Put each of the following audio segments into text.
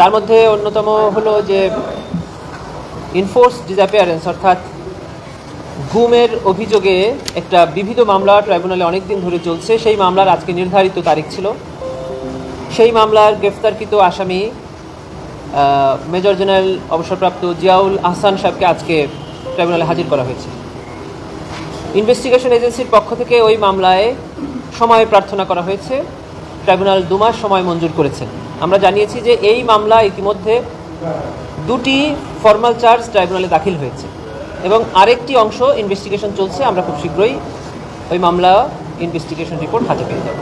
তার মধ্যে অন্যতম হলো যে ইনফোর্স ডিসঅ্যাপিয়ারেন্স অর্থাৎ গুমের অভিযোগে একটা বিবিধ মামলা ট্রাইব্যুনালে অনেক দিন ধরে চলছে। সেই মামলার আজকে নির্ধারিত তারিখ ছিল। সেই মামলার গ্রেফতারকৃত আসামি মেজর জেনারেল অবসরপ্রাপ্ত জিয়াউল আহসান সাহেবকে আজকে ট্রাইব্যুনালে হাজির করা হয়েছে। ইনভেস্টিগেশন এজেন্সির পক্ষ থেকে ওই মামলায় সময় প্রার্থনা করা হয়েছে। ট্রাইব্যুনাল দু মাস সময় মঞ্জুর করেছেন। আমরা জানিয়েছি যে এই মামলা ইতিমধ্যে দুটি ফর্মাল চার্জ ট্রাইব্যুনালে দাখিল হয়েছে এবং আরেকটি অংশ ইনভেস্টিগেশন চলছে। আমরা খুব শীঘ্রই ওই মামলা ইনভেস্টিগেশন রিপোর্ট হাতে পেয়ে যাব।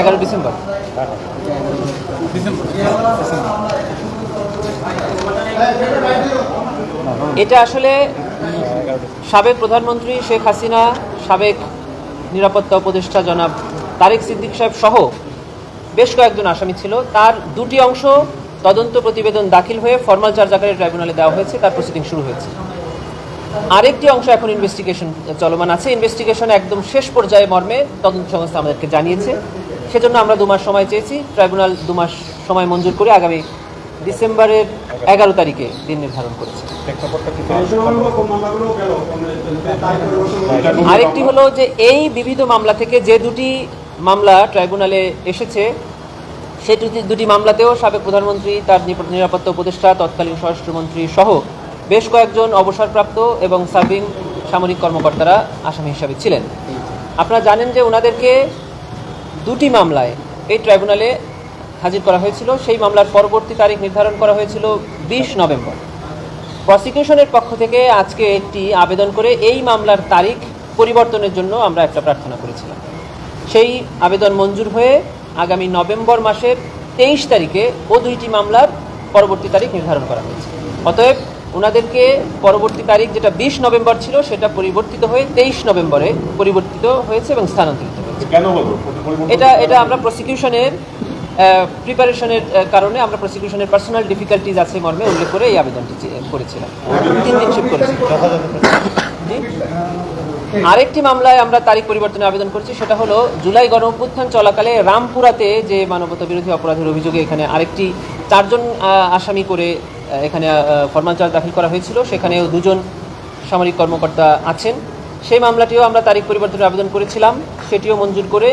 এগারো ডিসেম্বর। এটা আসলে সাবেক প্রধানমন্ত্রী শেখ হাসিনা, সাবেক নিরাপত্তা উপদেষ্টা জনাব তারেক সিদ্দিক সাহেব সহ বেশ কয়েকজন আসামি ছিল। তার দুটি অংশ তদন্ত প্রতিবেদন দাখিল হয়ে ফর্মাল চার্জ আকারে ট্রাইব্যুনালে দেওয়া হয়েছে। তার প্রসিডিং শুরু হয়েছে। আরেকটি অংশ এখন ইনভেস্টিগেশন চলমান আছে। ইনভেস্টিগেশন একদম শেষ পর্যায়ে মর্মে তদন্ত সংস্থা আমাদেরকে জানিয়েছে। সেজন্য আমরা দু মাস সময় চেয়েছি। ট্রাইব্যুনাল দু মাস সময় মঞ্জুর করে আগামী ডিসেম্বরের এগারো তারিখে দিন নির্ধারণ করেছে। আরেকটি হলো যে এই বিবিধ মামলা থেকে যে দুটি মামলা ট্রাইব্যুনালে এসেছে সেই দুটি দুটি মামলাতেও সাবেক প্রধানমন্ত্রী তার নিরাপত্তা উপদেষ্টা তৎকালীন স্বরাষ্ট্রমন্ত্রী সহ বেশ কয়েকজন অবসরপ্রাপ্ত এবং সার্ভিং সামরিক কর্মকর্তারা আসামি হিসাবে ছিলেন। আপনারা জানেন যে ওনাদেরকে দুটি মামলায় এই ট্রাইব্যুনালে হাজির করা হয়েছিল। সেই মামলার পরবর্তী তারিখ নির্ধারণ করা হয়েছিল বিশ নভেম্বর। প্রসিকিউশনের পক্ষ থেকে আজকে একটি আবেদন করে এই মামলার তারিখ পরিবর্তনের জন্য আমরা একটা প্রার্থনা করেছিলাম। সেই আবেদন মঞ্জুর হয়ে আগামী নভেম্বর মাসের তেইশ তারিখে ও দুইটি মামলার পরবর্তী তারিখ নির্ধারণ করা হয়েছে। অতএব ওনাদেরকে পরবর্তী তারিখ যেটা বিশ নভেম্বর ছিল সেটা পরিবর্তিত হয়ে তেইশ নভেম্বরে পরিবর্তিত হয়েছে এবং স্থানান্তরিত হয়েছে। এটা এটা আমরা প্রসিকিউশনের প্রিপারেশনের কারণে আমরা প্রসিকিউশনের পার্সোনাল ডিফিকাল্টিজ আছে মর্মে উল্লেখ করে এই আবেদনটি করেছিলাম। তিন দিন শিফট করেছি। আরেকটি মামলায় আমরা তারিখ পরিবর্তনের আবেদন করছি, সেটা হলো জুলাই গণ অভ্যুত্থান চলাকালে রামপুরাতে যে মানবতা বিরোধী অপরাধের অভিযোগে এখানে আরেকটি চারজন আসামি করে এখানে ফরমাল চার্জ দাখিল করা হয়েছিল। সেখানেও দুজন সামরিক কর্মকর্তা আছেন। সেই মামলাটিও আমরা তারিখ পরিবর্তনের আবেদন করেছিলাম। সেটিও মঞ্জুর করে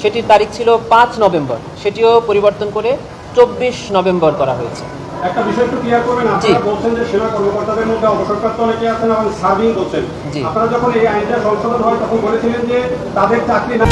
সেটির তারিখ ছিল পাঁচ নভেম্বর। সেটিও পরিবর্তন করে চব্বিশ নভেম্বর করা হয়েছে। একটা বিষয় একটু ক্লিয়ার করবেন আপনারা বলছেন যে সেনা কর্মকর্তাদের মধ্যে অবসরপ্রাপ্ত অনেকে আছেন এবং সার্ভিং করছেন। আপনারা যখন এই আইনটা সংশোধন হয় তখন বলেছিলেন যে তাদের চাকরি না